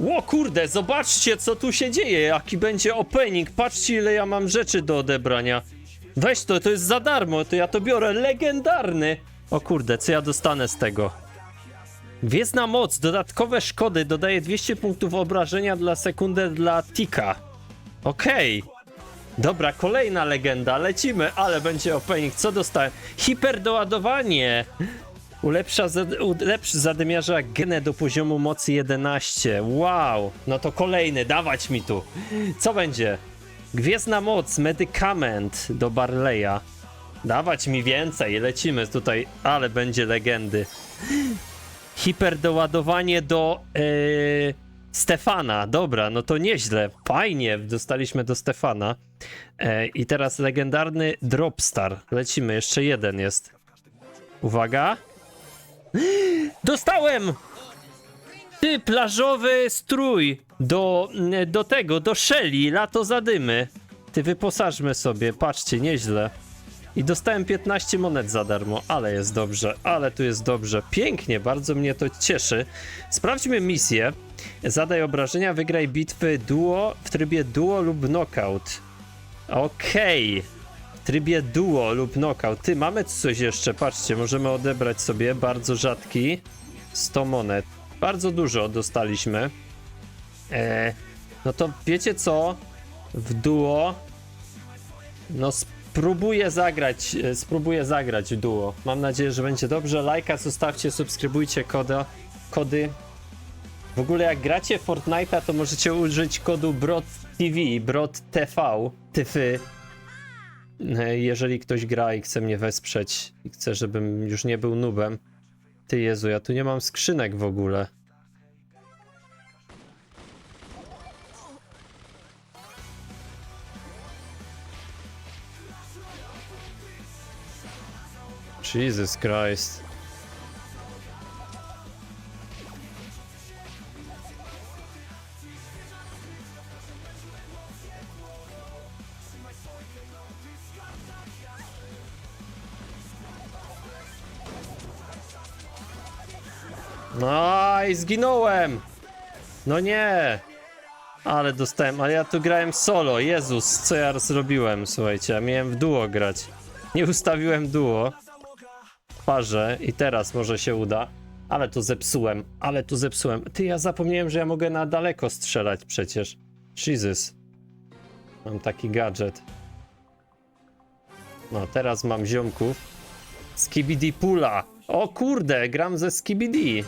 Ło kurde, zobaczcie co tu się dzieje, jaki będzie opening. Patrzcie ile ja mam rzeczy do odebrania. Weź to, to jest za darmo, to ja to biorę. Legendarny. O kurde, co ja dostanę z tego? Gwiezdna moc, dodatkowe szkody, dodaje 200 punktów obrażenia dla sekundę dla Tika. Okej. Dobra, kolejna legenda, lecimy, ale będzie opening. Co dostałem? Hiperdoładowanie. Ulepsza, zad, ulepszy zadymiarza genę do poziomu mocy 11. Wow, no to kolejny, dawać mi tu. Co będzie? Gwiezdna moc, medykament do Barleya. Dawać mi więcej, lecimy tutaj, ale będzie legendy. Hiperdoładowanie do yy, Stefana. Dobra, no to nieźle. Fajnie, dostaliśmy do Stefana. E, I teraz legendarny Dropstar. Lecimy, jeszcze jeden jest. Uwaga. Dostałem! Ty, plażowy strój do, do tego, do Shelly, lato zadymy. Ty, wyposażmy sobie, patrzcie, nieźle. I dostałem 15 monet za darmo, ale jest dobrze, ale tu jest dobrze. Pięknie, bardzo mnie to cieszy. Sprawdźmy misję. Zadaj obrażenia, wygraj bitwy duo w trybie duo lub knockout. Okej. W trybie duo lub knockout. Ty, mamy coś jeszcze, patrzcie, możemy odebrać sobie bardzo rzadki 100 monet. Bardzo dużo dostaliśmy. E, no to wiecie co? W duo no spróbuję zagrać, e, spróbuję zagrać duo. Mam nadzieję, że będzie dobrze. Lajka zostawcie, subskrybujcie koda, kody. W ogóle jak gracie Fortnite'a, to możecie użyć kodu BROTTV, BROTTV, tyfy. E, Jeżeli ktoś gra i chce mnie wesprzeć i chce, żebym już nie był nubem. Ty Jezu, ja tu nie mam skrzynek w ogóle. Jesus Christ. Zginąłem! No nie! Ale dostałem, ale ja tu grałem solo. Jezus, co ja zrobiłem? Słuchajcie, ja miałem w duo grać. Nie ustawiłem duo parze i teraz może się uda. Ale tu zepsułem, ale tu zepsułem. Ty, ja zapomniałem, że ja mogę na daleko strzelać przecież. Jesus. Mam taki gadżet. No, teraz mam ziomków. Skibidi Pula. O kurde, gram ze Skibidi.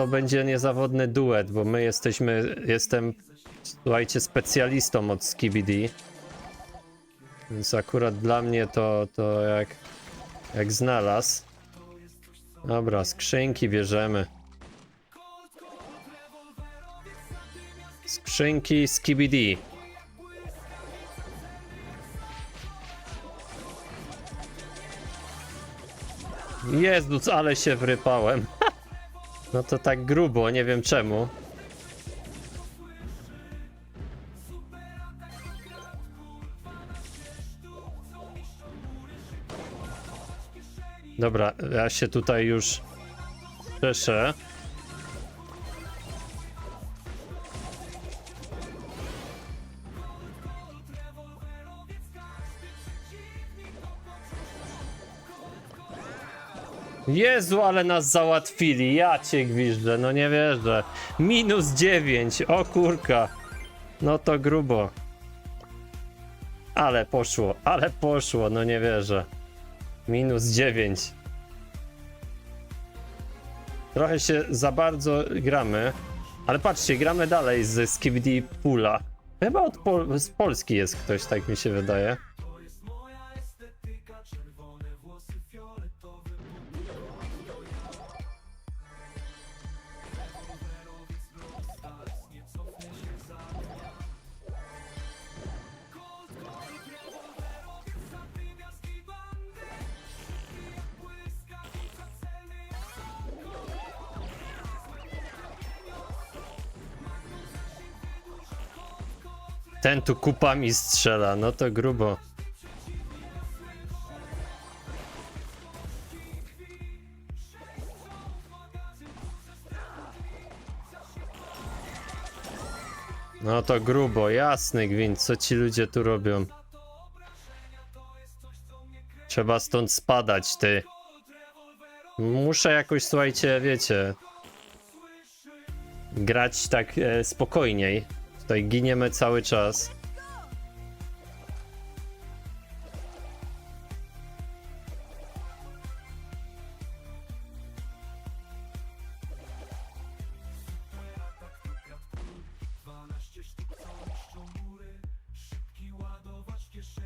To będzie niezawodny duet, bo my jesteśmy, jestem, słuchajcie, specjalistą od Skibidi. Więc akurat dla mnie to, to jak, jak znalazł. Dobra, skrzynki bierzemy. Skrzynki Skibidi. Jezus, ale się wrypałem. No to tak grubo, nie wiem czemu. Dobra, ja się tutaj już cieszę. Jezu, ale nas załatwili. Ja cię gwiżdżę, no nie wierzę. Minus 9, o kurka. No to grubo. Ale poszło, ale poszło, no nie wierzę. Minus 9. Trochę się za bardzo gramy. Ale patrzcie, gramy dalej ze Skibidi Pula. Chyba od Pol z Polski jest ktoś, tak mi się wydaje. Ten tu kupami strzela, no to grubo. No to grubo, jasny gwint, co ci ludzie tu robią? Trzeba stąd spadać, ty. Muszę jakoś, słuchajcie, wiecie, grać tak e, spokojniej. Tutaj giniemy cały czas.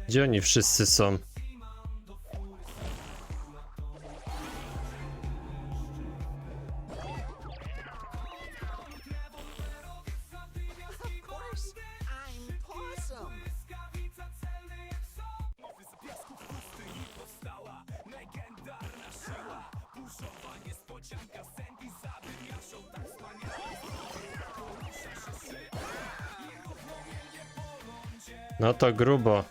Gdzie oni wszyscy są? No to grubo.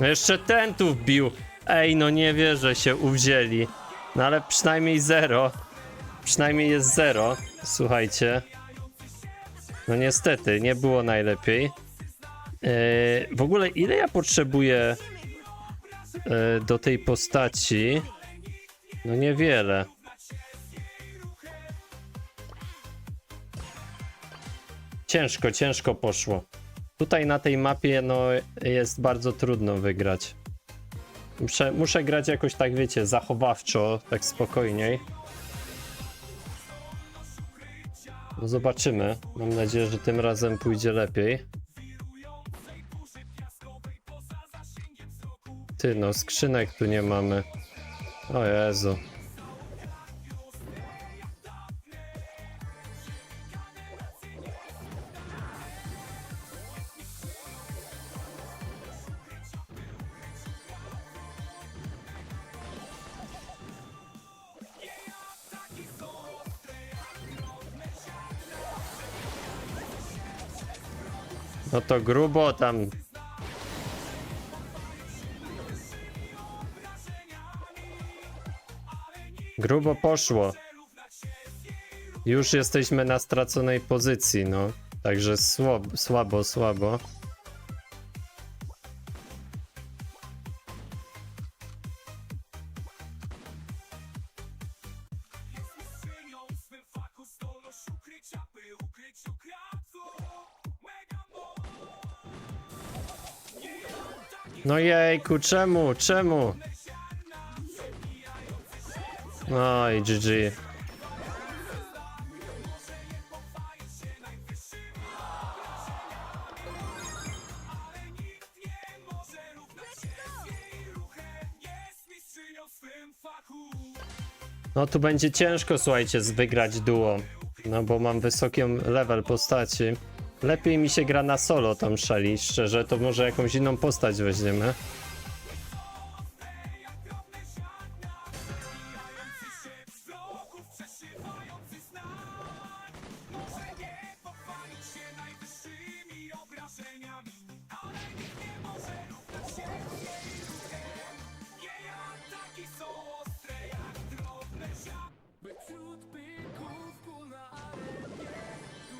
No jeszcze ten tu wbił. Ej, no nie wierzę, się uwzięli. No ale przynajmniej zero. Przynajmniej jest zero. Słuchajcie. No niestety, nie było najlepiej. Yy, w ogóle ile ja potrzebuję do tej postaci? No niewiele. Ciężko, ciężko poszło. Tutaj na tej mapie no jest bardzo trudno wygrać. Muszę, muszę grać jakoś tak, wiecie, zachowawczo, tak spokojniej. No zobaczymy. Mam nadzieję, że tym razem pójdzie lepiej. Ty no, skrzynek tu nie mamy. O Jezu. No to grubo tam. Grubo poszło. Już jesteśmy na straconej pozycji, no. Także słabo, słabo, słabo. No jejku, czemu, czemu? No i GG. No tu będzie ciężko, słuchajcie, wygrać duo. No bo mam wysoki level postaci. Lepiej mi się gra na solo tą Shelly, szczerze, to może jakąś inną postać weźmiemy.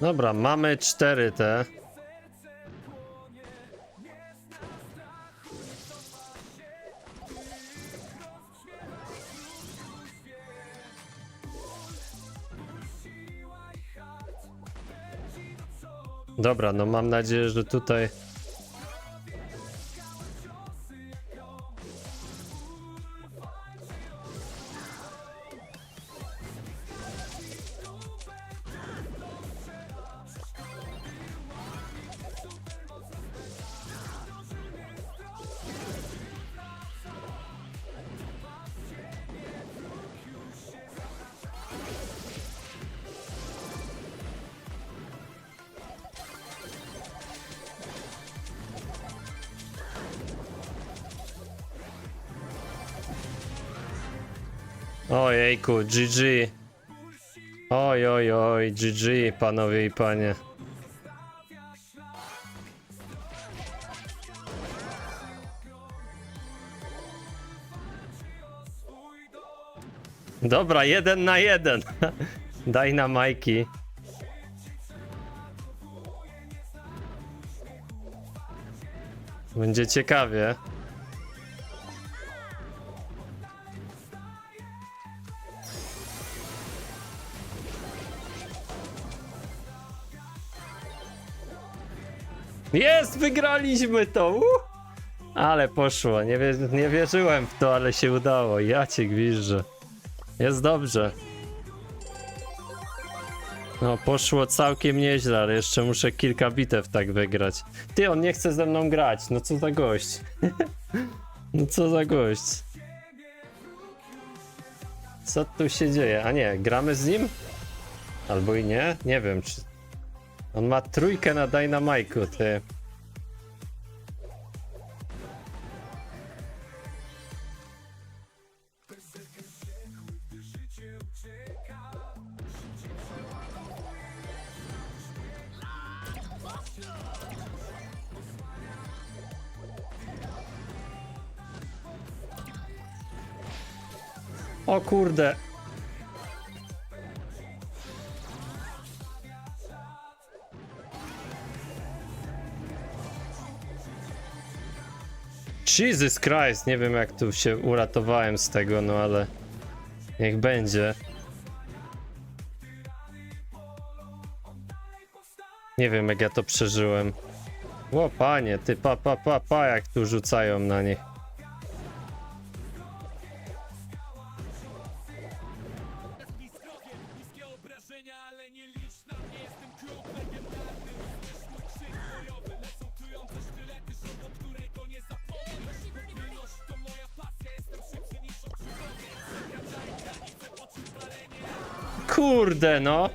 Dobra, mamy cztery te. Dobra, no mam nadzieję, że tutaj. Ojejku, GG. Oj, oj, oj, GG, panowie i panie. Dobra, jeden na jeden. Daj na Majki. Będzie ciekawie. Jest, wygraliśmy to! Uh! Ale poszło, nie, wie, nie wierzyłem w to, ale się udało. Ja cię. Jest dobrze. No, poszło całkiem nieźle, ale jeszcze muszę kilka bitew tak wygrać. Ty, on nie chce ze mną grać. No co za gość. no co za gość. Co tu się dzieje? A nie, gramy z nim? Albo i nie? Nie wiem, czy... On ma trójkę na Dynamike'u, ty. O kurde. Jesus Christ, nie wiem jak tu się uratowałem z tego, no ale niech będzie. Nie wiem jak ja to przeżyłem. O panie, ty pa pa pa pa jak tu rzucają na nich. Kurde no.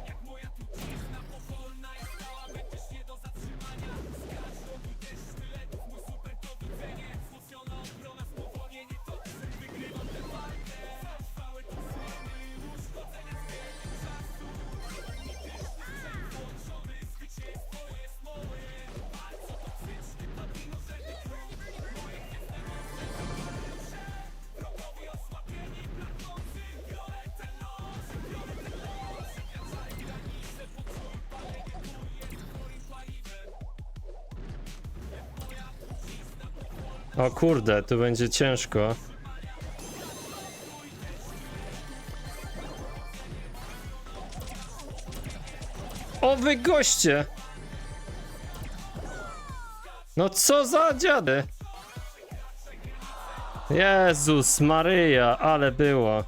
Kurde, tu będzie ciężko. O wy goście! No co za dziady? Jezus Maryja, ale było.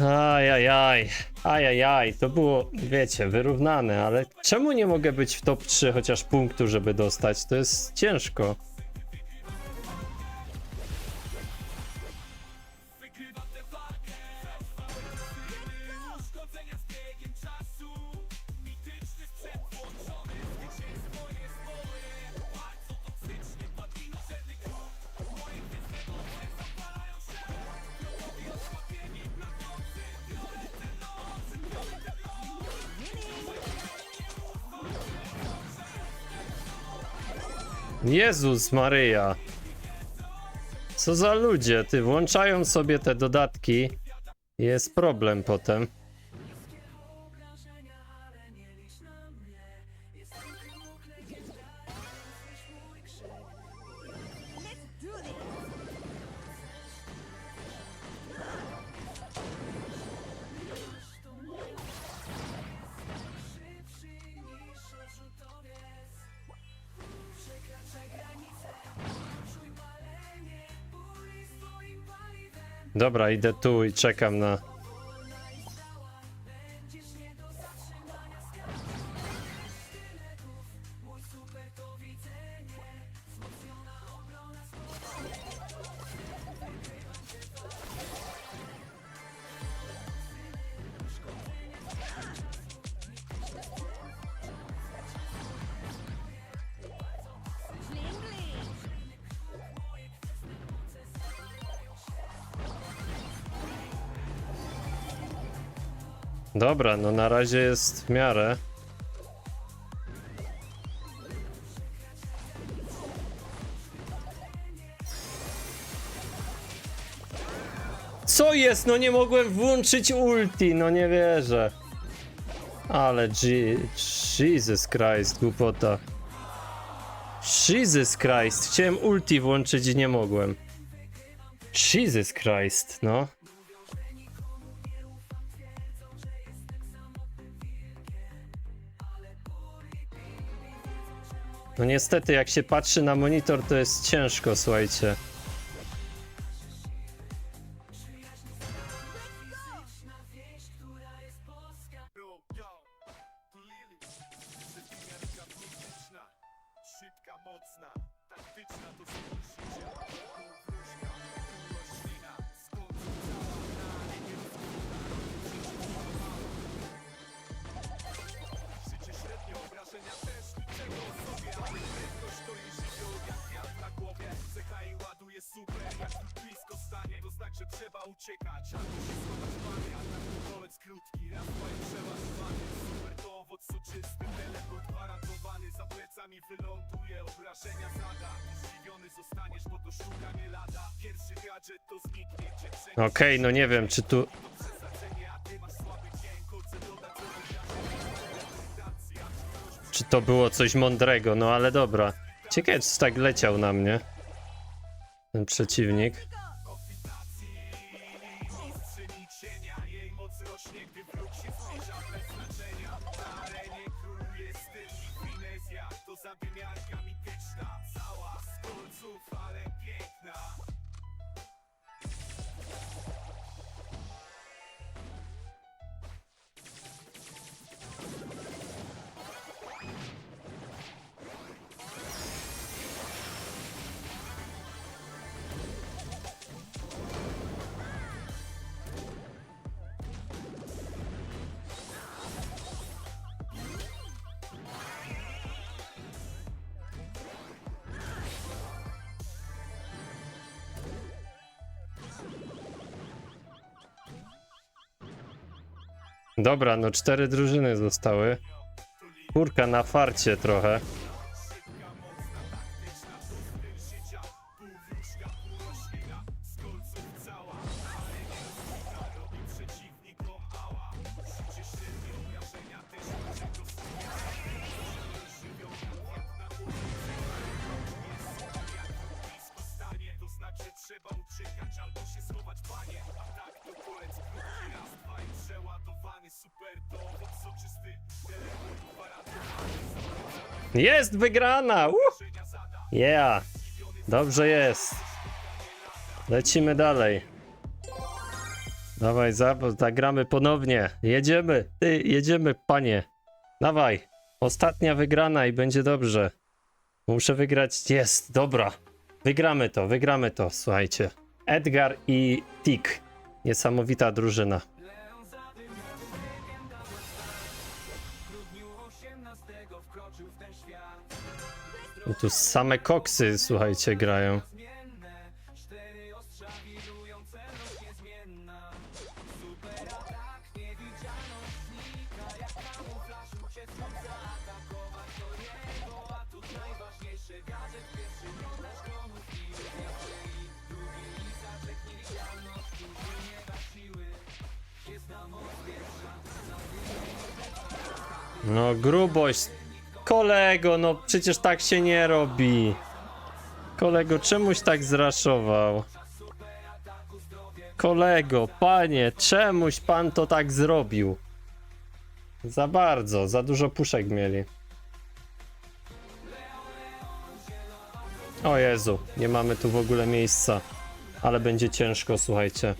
Ajajaj, ajajaj, to było, wiecie, wyrównane, ale czemu nie mogę być w top 3 chociaż punktu, żeby dostać? To jest ciężko. Jezus Maryja. Co za ludzie, ty włączają sobie te dodatki. Jest problem potem. Dobra, idę tu i czekam na. Dobra, no na razie jest w miarę. Co jest? No nie mogłem włączyć ulti, no nie wierzę. Ale Jesus Christ, głupota. Jesus Christ, chciałem ulti włączyć i nie mogłem. Jesus Christ, no. No niestety, jak się patrzy na monitor, to jest ciężko, słuchajcie. Szybka, mocna, taktyczna to uciekać. Albo się schować panie, a tak krótki, raz przeładowanie. Super to owoc soczysty, teleport gwarantowany, za plecami wyląduje, obrażenia zada. Zdziwiony zostaniesz, bo to szuka nie lada. Pierwszy gadżet to zniknie, cię Okej, no nie wiem, czy tu... Czy to było coś mądrego, no ale dobra. Ciekawe, czy tak leciał na mnie. Ten przeciwnik. Głowie. Jest super, jak tu blisko stanie, to znaczy trzeba uciekać albo się schować panie. A tak to kolec Super, soczysty. Jest wygrana! Uh! Yeah! Dobrze jest. Lecimy dalej. Dawaj, za- zagramy ponownie. Jedziemy. Ty, jedziemy, panie. Dawaj. Ostatnia wygrana i będzie dobrze. Muszę wygrać. Jest, dobra. Wygramy to, wygramy to, słuchajcie. Edgar i Tik. Niesamowita drużyna. Tu same koksy, słuchajcie, grają. No grubość. Kolego, no przecież tak się nie robi. Kolego, czemuś tak zraszował? Kolego, panie, czemuś pan to tak zrobił? Za bardzo, za dużo puszek mieli. O Jezu, nie mamy tu w ogóle miejsca. Ale będzie ciężko, słuchajcie.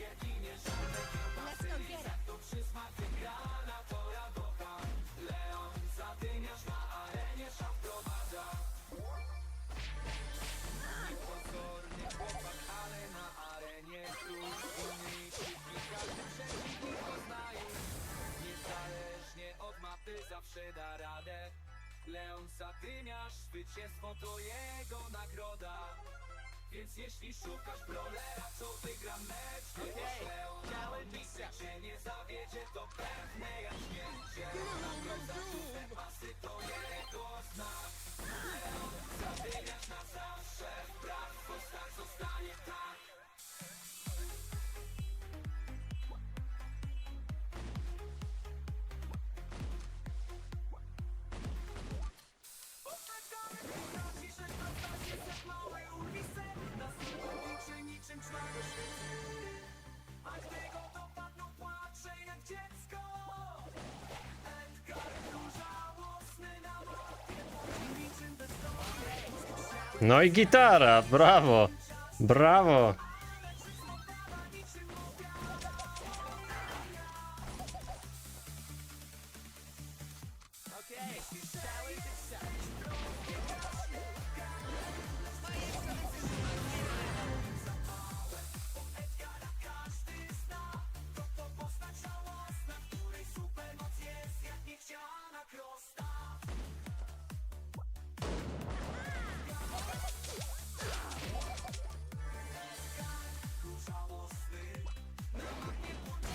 No i gitara, brawo. Brawo.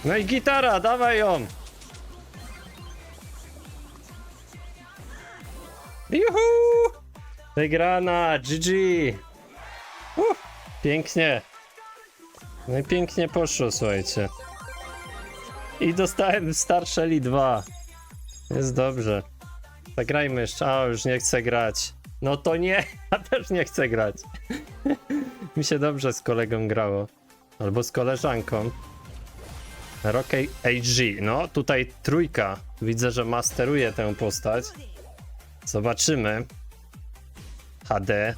No i gitara, dawaj ją. Juhu! Wygrana, GG. Uh, pięknie. No i pięknie poszło, słuchajcie. I dostałem Star Shelly 2. Jest dobrze. Zagrajmy jeszcze. A, już nie chcę grać. No to nie, ja też nie chcę grać. Mi się dobrze z kolegą grało. Albo z koleżanką. Rock AG. No, tutaj trójka. Widzę, że masteruje tę postać. Zobaczymy. HD.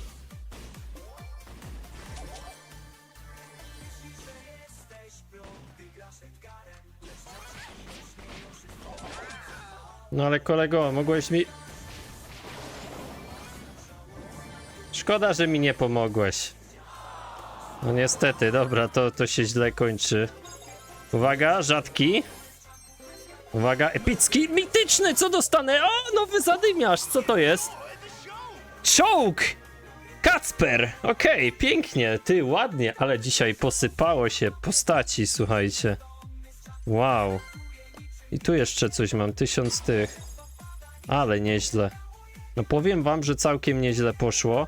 No ale kolego, mogłeś mi... Szkoda, że mi nie pomogłeś. No niestety, dobra, to, to się źle kończy. Uwaga, rzadki. Uwaga, epicki, mityczny, co dostanę? O, nowy zadymiarz, co to jest? Czołg! Kacper! Okej, pięknie, ty, ładnie, ale dzisiaj posypało się postaci, słuchajcie. Wow. I tu jeszcze coś mam, tysiąc tych. Ale nieźle. No powiem wam, że całkiem nieźle poszło.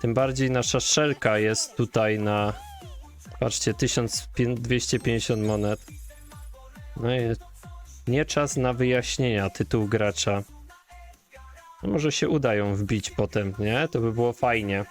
Tym bardziej nasza szelka jest tutaj na... Patrzcie, 1250 monet. No i nie czas na wyjaśnienia tytułu gracza. No może się uda ją wbić potem, nie? To by było fajnie.